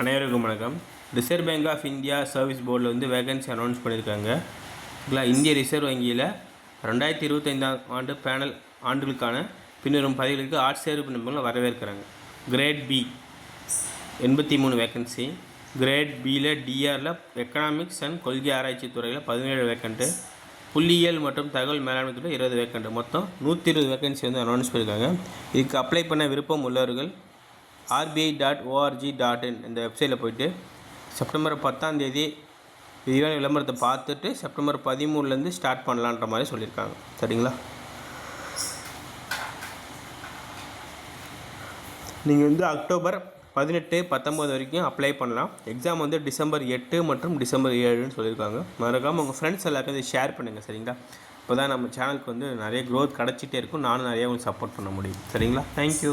அனைவருக்கும் வணக்கம். Reserve Bank of India service போர்டில் வந்து வேகன்சி அனௌன்ஸ் பண்ணியிருக்காங்க இல்லை இந்திய ரிசர்வ் வங்கியில் ரெண்டாயிரத்தி இருபத்தைந்தாம் ஆண்டு பேனல் ஆண்டுகளுக்கான பின்வரும் பதவிகளுக்கு ஆட்சேர்ப்பு விண்ணப்பங்களை வரவேற்கிறாங்க. கிரேட் பி எண்பத்தி மூணு வேகன்சி கிரேட் பியில் டிஆரில் எக்கனாமிக்ஸ் அண்ட் கொள்கை ஆராய்ச்சி துறையில் பதினேழு வேக்கண்ட்டு புள்ளியியல் மற்றும் தகவல் மேலாண்மை துறை இருபது வேக்கண்ட்டு மொத்தம் நூற்றி இருபது வேகன்சி வந்து அனௌன்ஸ் பண்ணியிருக்காங்க இதுக்கு அப்ளை பண்ண விருப்பம் உள்ளவர்கள் RBI dot ORG dot in இந்த வெப்சைட்டில் போயிட்டு செப்டம்பர் பத்தாம் தேதி விரிவான விளம்பரத்தை பார்த்துட்டு செப்டம்பர் பதிமூணுலேருந்து ஸ்டார்ட் பண்ணலான்ற மாதிரி சொல்லியிருக்காங்க. சரிங்களா? நீங்கள் வந்து அக்டோபர் பதினெட்டு பத்தொம்போது வரைக்கும் அப்ளை பண்ணலாம். எக்ஸாம் வந்து டிசம்பர் எட்டு மற்றும் டிசம்பர் ஏழுன்னு சொல்லியிருக்காங்க. மறக்காமல் உங்கள் ஃப்ரெண்ட்ஸ் எல்லாருக்கும் இதை ஷேர் பண்ணுங்கள் சரிங்களா? இப்போ தான் நம்ம சேனலுக்கு வந்து நிறைய க்ரோத் கிடச்சிட்டே இருக்கும். நானும் நிறைய உங்களுக்கு சப்போர்ட் பண்ண முடியும். சரிங்களா? தேங்க்யூ